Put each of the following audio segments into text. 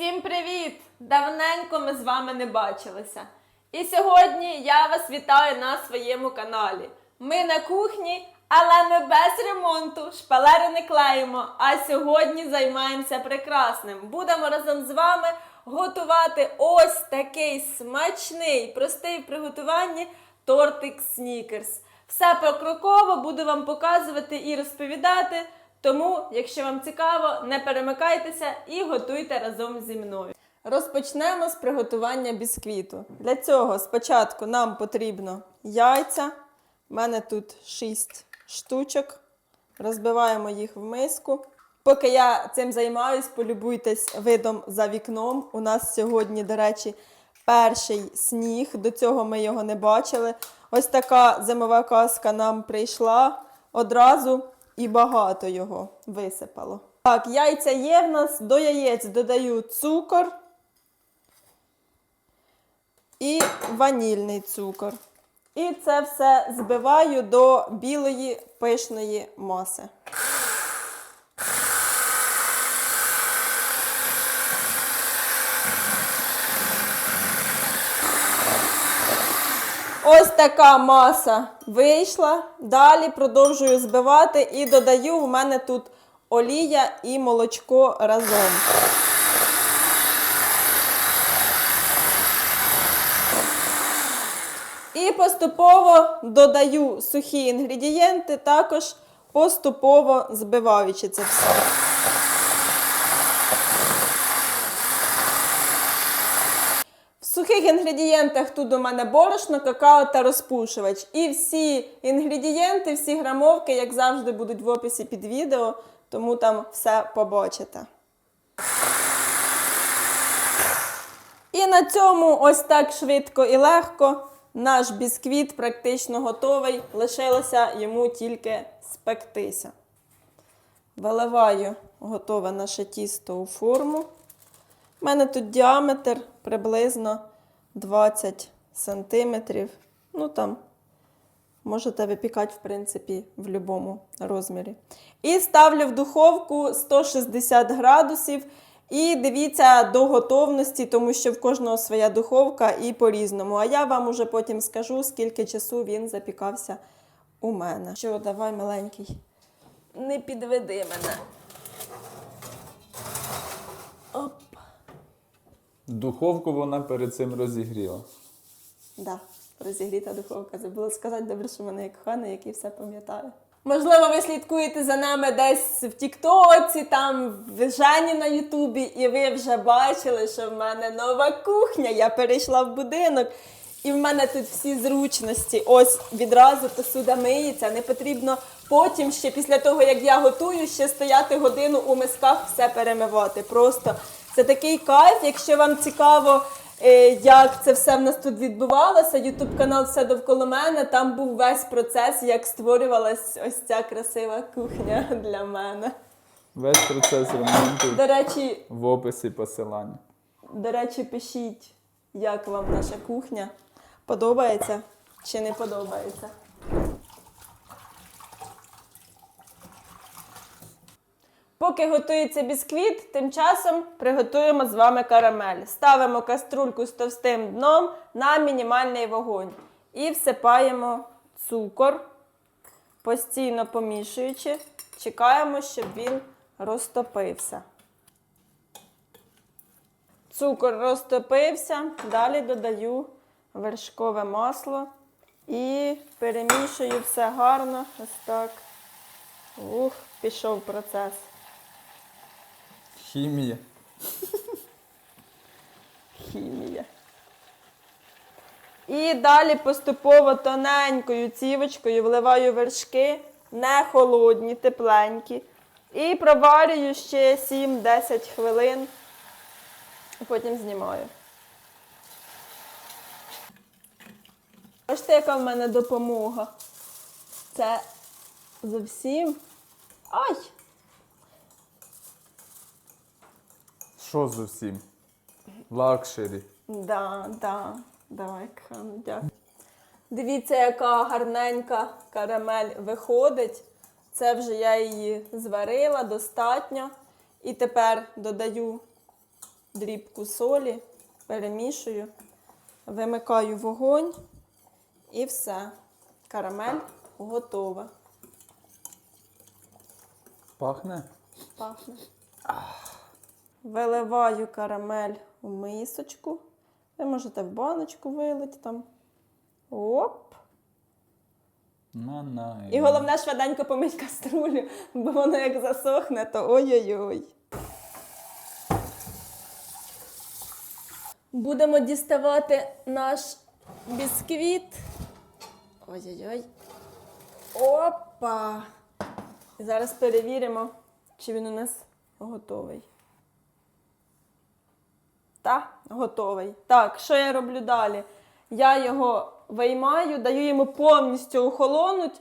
Всім привіт! Давненько ми з вами не бачилися. І сьогодні я вас вітаю на своєму каналі. Ми на кухні, але ми без ремонту, шпалери не клеїмо. А сьогодні займаємося прекрасним. Будемо разом з вами готувати ось такий смачний, простий в приготуванні тортик снікерс. Все покроково буду вам показувати і розповідати. Тому, якщо вам цікаво, не перемикайтеся і готуйте разом зі мною. Розпочнемо з приготування бісквіту. Для цього спочатку нам потрібно яйця. У мене тут 6 штучок. Розбиваємо їх в миску. Поки я цим займаюсь, полюбуйтесь видом за вікном. У нас сьогодні, до речі, перший сніг. До цього ми його не бачили. Ось така зимова казка нам прийшла одразу і багато його висипало. Так, яйця є в нас. До яєць додаю цукор і ванільний цукор. І це все збиваю до білої пишної маси. Ось така маса вийшла. Далі продовжую збивати і додаю у мене тут олія і молочко разом. І поступово додаю сухі інгредієнти, також поступово збиваючи це все. Сухих інгредієнтах тут у мене борошно, какао та розпушувач. І всі інгредієнти, всі грамовки, як завжди, будуть в описі під відео, тому там все побачите. І на цьому ось так швидко і легко наш бісквіт практично готовий. Лишилося йому тільки спектися. Виливаю готове наше тісто у форму. У мене тут діаметр приблизно 20 сантиметрів. Ну там можете випікати, в принципі, в будь-якому розмірі. І ставлю в духовку 160 градусів. І дивіться до готовності, тому що в кожного своя духовка і по-різному. А я вам уже потім скажу, скільки часу він запікався у мене. Що, давай, маленький, не підведи мене. Оп. Духовку вона перед цим розігріла. Да, розігріта духовка. Забула сказати, добре, що мене є коханий, який все пам'ятає. Можливо, ви слідкуєте за нами десь в Тіктоці, там в Жені на Ютубі, і ви вже бачили, що в мене нова кухня. Я перейшла в будинок, і в мене тут всі зручності. Ось відразу посуда миється. Не потрібно потім ще після того, як я готую, ще стояти годину у мисках все перемивати. Просто це такий кайф, якщо вам цікаво. Е, як це все в нас тут відбувалося. Ютуб канал все довкола мене. Там був весь процес, як створювалась ось ця красива кухня для мене. Весь процес ремонту До речі, в описі посилання. до речі, пишіть, як вам наша кухня. Подобається чи не подобається. Поки готується бісквіт, тим часом приготуємо з вами карамель. Ставимо каструльку з товстим дном на мінімальний вогонь і всипаємо цукор, постійно помішуючи, чекаємо, щоб він розтопився. Цукор розтопився, далі додаю вершкове масло і перемішую все гарно. Ось так. Ух, пішов процес. Хімія. Хімія. І далі поступово тоненькою цівочкою вливаю вершки, не холодні, тепленькі. І проварюю ще 7-10 хвилин. Потім знімаю. Бачите, яка в мене допомога. Це зовсім. Ай! Що зовсім? Лакшері. Да, да. Давай, Кхан, дякую. Дивіться, яка гарненька карамель виходить. Це вже я її зварила достатньо. І тепер додаю дрібку солі, перемішую, вимикаю вогонь і все. Карамель готова. Пахне? Пахне. Виливаю карамель у мисочку. Ви можете в баночку вилити там. Оп. На на. І головне швиденько помить каструлю, бо воно як засохне, то ой-ой-ой. Будемо діставати наш бісквіт. Ой-ой-ой. Опа! І зараз перевіримо, чи він у нас готовий. Та, готовий. Так, що я роблю далі? Я його виймаю, даю йому повністю охолонуть.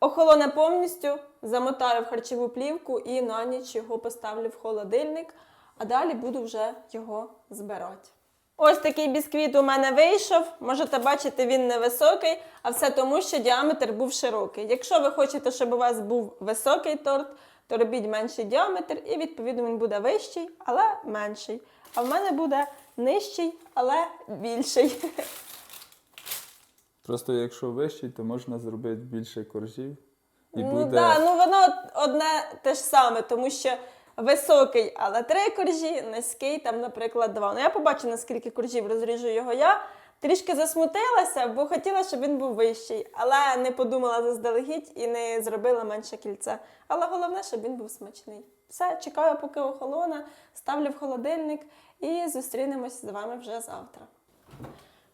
Охолоне повністю, замотаю в харчову плівку і на ніч його поставлю в холодильник, а далі буду вже його збирати. Ось такий бісквіт у мене вийшов. Можете бачити, він невисокий, а все тому, що діаметр був широкий. Якщо ви хочете, щоб у вас був високий торт, то робіть менший діаметр, і відповідно він буде вищий, але менший. А в мене буде нижчий, але більший. Просто якщо вищий, то можна зробити більше коржів. І Ну буде. да, ну воно одне те ж саме, тому що високий, але три коржі, низький, там, наприклад, два. Ну я побачу, наскільки коржів розріжу його я. Трішки засмутилася, бо хотіла, щоб він був вищий, але не подумала заздалегідь і не зробила менше кільце. Але головне, щоб він був смачний. Все, чекаю, поки охолоне, ставлю в холодильник і зустрінемось з вами вже завтра.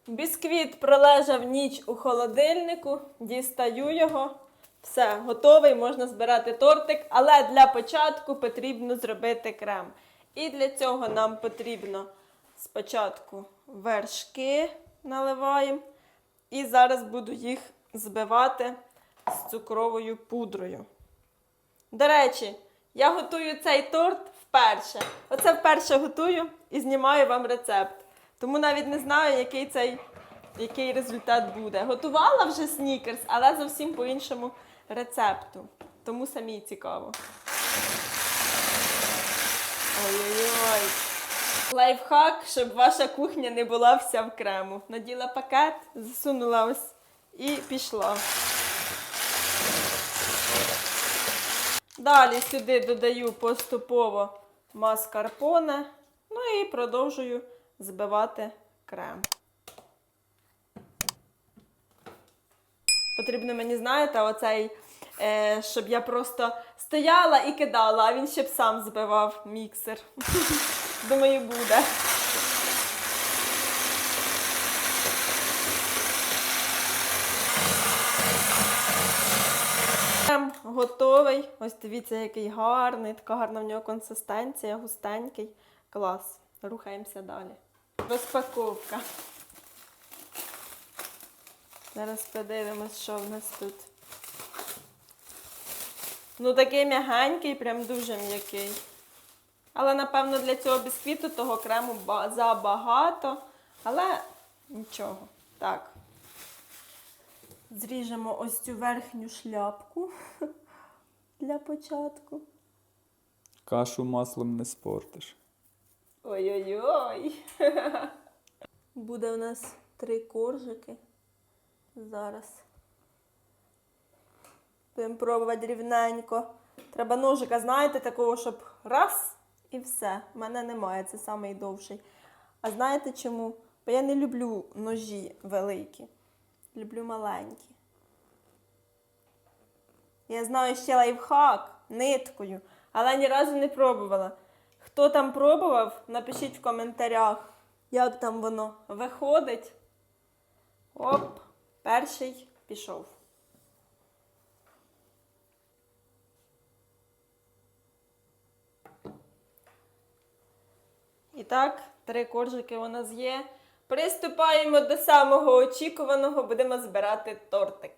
Бісквіт пролежав ніч у холодильнику, дістаю його. Все, готовий, можна збирати тортик, але для початку потрібно зробити крем. І для цього нам потрібно спочатку вершки наливаємо. І зараз буду їх збивати з цукровою пудрою. До речі, я готую цей торт вперше. Оце вперше готую і знімаю вам рецепт. Тому навіть не знаю, який цей який результат буде. Готувала вже снікерс, але зовсім по іншому рецепту. Тому самі цікаво. Ой-ой-ой. Лайфхак, щоб ваша кухня не була вся в крему. Наділа пакет, засунула ось і пішла. Далі сюди додаю поступово маскарпоне, ну і продовжую збивати крем. Потрібно мені, знаєте, оцей, е, щоб я просто стояла і кидала, а він ще б сам збивав міксер. Думаю, буде. Готовий. Ось дивіться, який гарний, така гарна в нього консистенція, густенький. Клас. Рухаємося далі. Розпаковка. Зараз подивимось, що в нас тут. Ну, такий м'ягенький, прям дуже м'який. Але, напевно, для цього бісквіту того крему забагато. Але нічого. Так. Зріжемо ось цю верхню шляпку для початку. Кашу маслом не спортиш. Ой-ой-ой. Буде у нас три коржики. Зараз. Будемо пробувати рівненько. Треба ножика, знаєте, такого, щоб раз і все. У мене немає, це самий довший. А знаєте чому? Бо я не люблю ножі великі. Люблю маленькі. Я знаю ще лайфхак ниткою, але ні разу не пробувала. Хто там пробував, напишіть в коментарях, як там воно виходить. Оп, перший пішов. І так, три коржики у нас є. Приступаємо до самого очікуваного, будемо збирати тортик.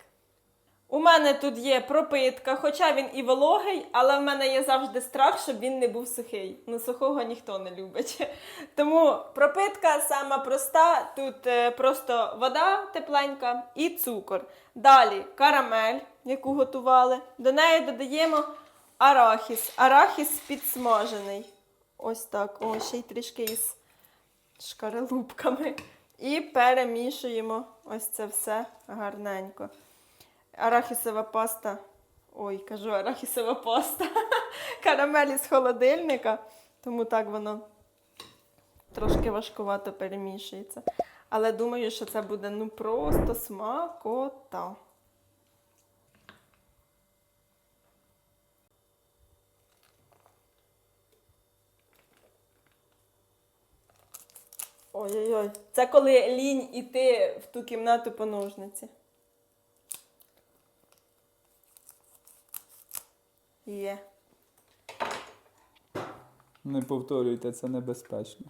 У мене тут є пропитка, хоча він і вологий, але в мене є завжди страх, щоб він не був сухий. Ну, сухого ніхто не любить. Тому пропитка сама проста. Тут е, просто вода тепленька і цукор. Далі карамель, яку готували. До неї додаємо арахіс. Арахіс підсмажений. Ось так. О, ще й трішки із шкаралупками. І перемішуємо ось це все гарненько. Арахісова паста. Ой, кажу арахісова паста. Карамелі з холодильника. Тому так воно трошки важкувато перемішується. Але думаю, що це буде ну просто смакота. Ой-ой-ой. Це коли лінь іти в ту кімнату по ножниці. Є. Не повторюйте, це небезпечно.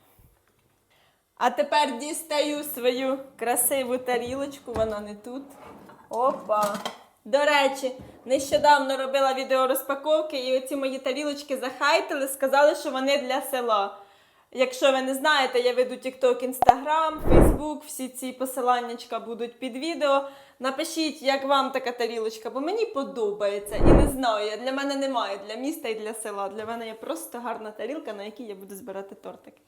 А тепер дістаю свою красиву тарілочку, вона не тут. Опа. До речі, нещодавно робила відео розпаковки, і оці мої тарілочки захайтили, сказали, що вони для села. Якщо ви не знаєте, я веду TikTok, Instagram, Facebook, всі ці посиланнячка будуть під відео. Напишіть, як вам така тарілочка, бо мені подобається. І не знаю, для мене немає для міста і для села. Для мене є просто гарна тарілка, на якій я буду збирати тортики.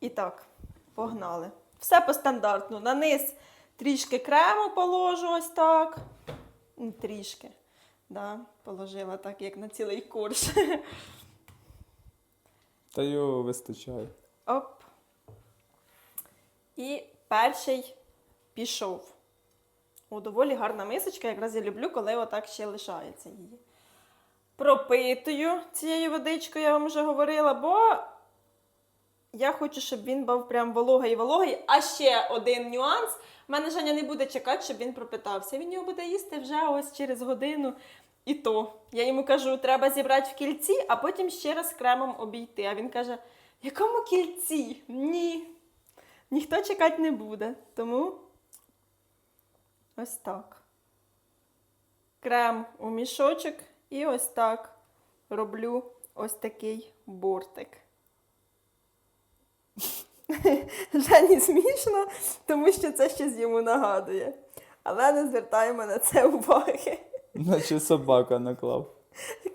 І так, погнали. Все по стандартну. На низ трішки крему положу ось так. Трішки. Да, положила так, як на цілий корж. Та його вистачає. Оп. І перший пішов. О, доволі гарна мисочка, якраз я люблю, коли отак ще лишається її. Пропитую цією водичкою, я вам вже говорила, бо я хочу, щоб він був прям вологий вологий. А ще один нюанс. У мене Женя не буде чекати, щоб він пропитався. Він його буде їсти вже ось через годину. І то. Я йому кажу, треба зібрати в кільці, а потім ще раз кремом обійти. А він каже: якому кільці? Ні. Ніхто чекати не буде. Тому ось так. Крем у мішочок і ось так роблю ось такий бортик. Жені смішно, тому що це щось йому нагадує. Але не звертаємо на це уваги. Наче собака наклав.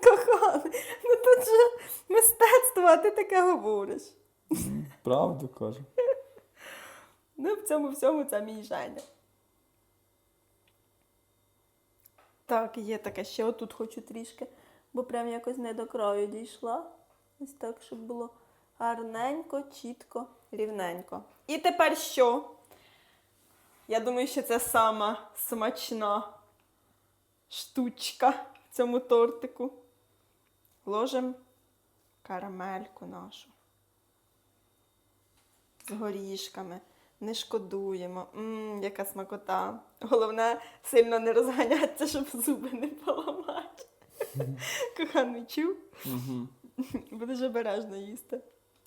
Коханий, ну тут же мистецтво, а ти таке говориш. Правду кажу. Ну, в цьому всьому це мій Женя. Так, є таке, ще отут хочу трішки, бо прям якось не до краю дійшла. Ось так, щоб було гарненько, чітко, рівненько. І тепер що? Я думаю, що це сама смачна штучка в цьому тортику. Ложимо карамельку нашу з горішками. Не шкодуємо. Мм, яка смакота. Головне, сильно не розганятися, щоб зуби не поламати. Коханий чув, будеш обережно їсти.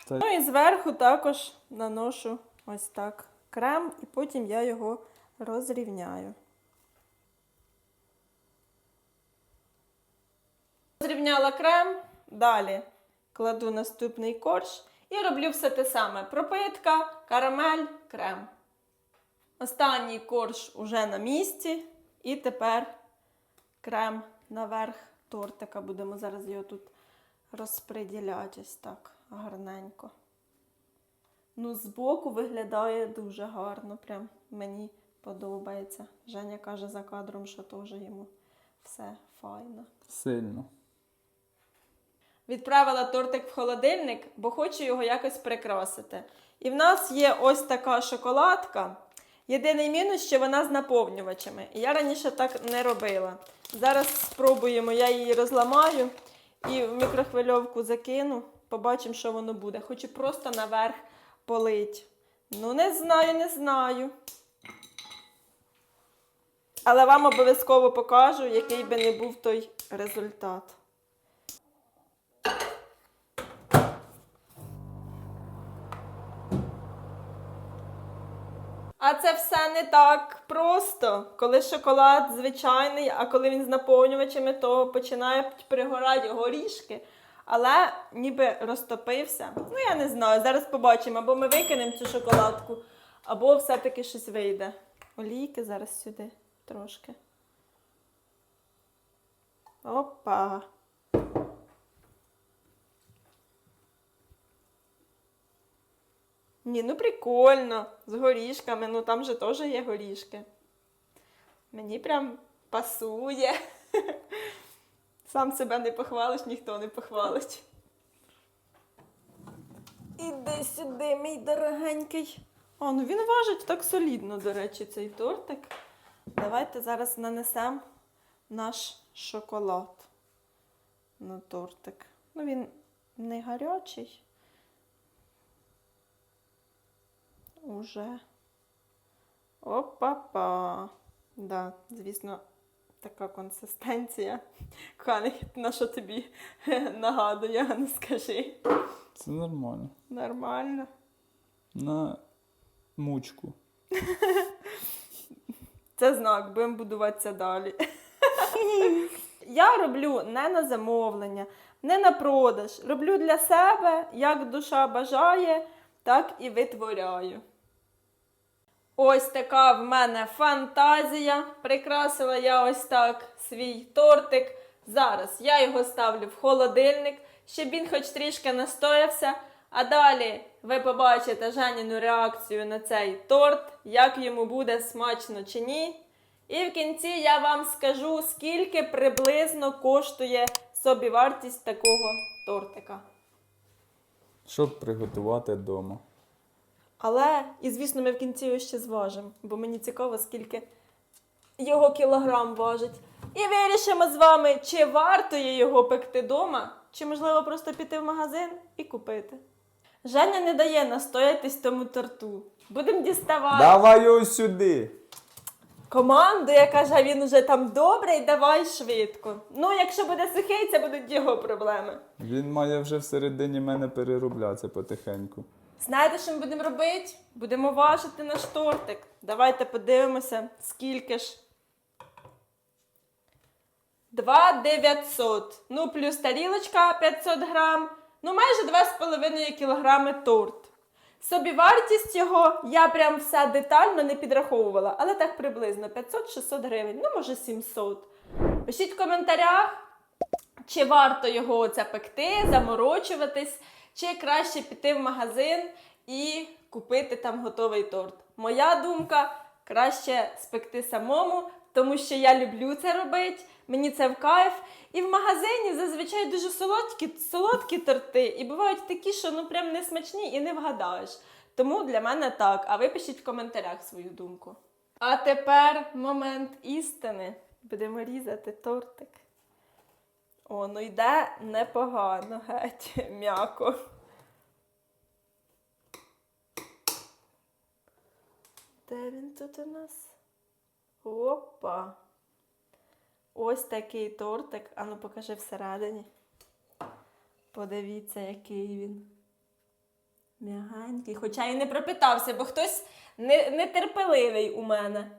Та- Ну і зверху також наношу ось так крем, і потім я його розрівняю. Розрівняла крем, далі кладу наступний корж і роблю все те саме: пропитка, карамель, крем. Останній корж уже на місці, і тепер крем наверх тортика. Будемо зараз його тут розподіляти ось так гарненько. Ну, збоку виглядає дуже гарно, прям мені подобається. Женя каже за кадром, що теж йому все файно. Сильно. Відправила тортик в холодильник, бо хочу його якось прикрасити. І в нас є ось така шоколадка. Єдиний мінус, що вона з наповнювачами. І я раніше так не робила. Зараз спробуємо, я її розламаю і в мікрохвильовку закину. Побачимо, що воно буде. Хочу просто наверх полить. Ну, не знаю, не знаю. Але вам обов'язково покажу, який би не був той результат. А це все не так просто. Коли шоколад звичайний, а коли він з наповнювачами, то починають пригорати горішки. Але ніби розтопився. Ну, я не знаю. Зараз побачимо, або ми викинемо цю шоколадку, або все-таки щось вийде. Олійки зараз сюди трошки. Опа. Ні, ну прикольно. З горішками, ну там же теж є горішки. Мені прям пасує. Сам себе не похвалиш, ніхто не похвалить. Іди сюди, мій дорогенький. А, ну він важить так солідно, до речі, цей тортик. Давайте зараз нанесемо наш шоколад на тортик. Ну, він не гарячий. Уже. Опа-па. Да, звісно, така консистенція. Коханий, на що тобі нагадує, а ну скажи. Це нормально. Нормально. На мучку. Це знак, будемо будуватися далі. Я роблю не на замовлення, не на продаж. Роблю для себе, як душа бажає, так і витворяю. Ось така в мене фантазія. Прикрасила я ось так свій тортик. Зараз я його ставлю в холодильник, щоб він хоч трішки настоявся. А далі ви побачите Женіну реакцію на цей торт, як йому буде смачно чи ні. І в кінці я вам скажу, скільки приблизно коштує собівартість такого тортика. Щоб приготувати вдома. Але, і звісно, ми в кінці його ще зважимо, бо мені цікаво, скільки його кілограм важить. І вирішимо з вами, чи варто є його пекти вдома, чи можливо просто піти в магазин і купити. Женя не дає настоятись тому торту. Будемо діставати Давай його сюди. команду, яка каже, він уже там добрий, давай швидко. Ну, якщо буде сухий, це будуть його проблеми. Він має вже всередині мене перероблятися потихеньку. Знаєте, що ми будемо робити? Будемо важити наш тортик. Давайте подивимося, скільки ж. 2,900. Ну, плюс тарілочка 500 грам. Ну, майже 2,5 кілограми торт. Собівартість його я прям все детально не підраховувала, але так приблизно 500-600 гривень, ну може 700. Пишіть в коментарях, чи варто його оце пекти, заморочуватись, чи краще піти в магазин і купити там готовий торт. Моя думка краще спекти самому, тому що я люблю це робити, мені це в кайф. І в магазині зазвичай дуже солодкі, солодкі торти, і бувають такі, що ну прям не смачні і не вгадаєш. Тому для мене так. А ви пишіть в коментарях свою думку. А тепер момент істини. Будемо різати тортик. О, ну йде непогано, геть, м'яко. Де він тут у нас? Опа. Ось такий тортик. Ану, покажи всередині. Подивіться, який він. М'ягенький. Хоча і не пропитався, бо хтось не, нетерпеливий у мене.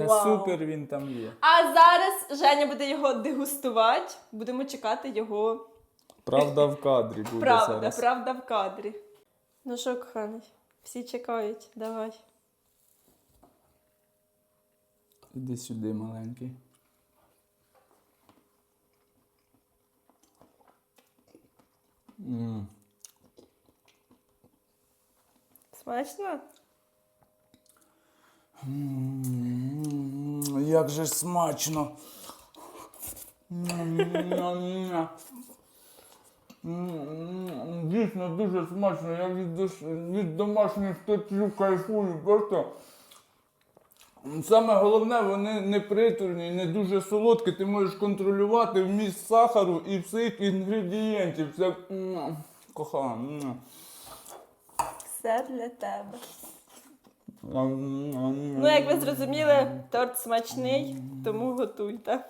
Та Вау. супер він там є. А зараз Женя буде його дегустувати. Будемо чекати його. Правда в кадрі буде Правда, зараз. правда в кадрі. Ну що, коханий, всі чекають, давай. Іди сюди, маленький. М. Смачно? М, Як же смачно. Дійсно дуже смачно. Я від, від домашніх тортів кайфую. Просто саме головне, вони не приторні, не дуже солодкі. Ти можеш контролювати вміст сахару і всіх інгредієнтів. Це кохана. Все для тебе. Ну, як ви зрозуміли, торт смачний, тому готуйте.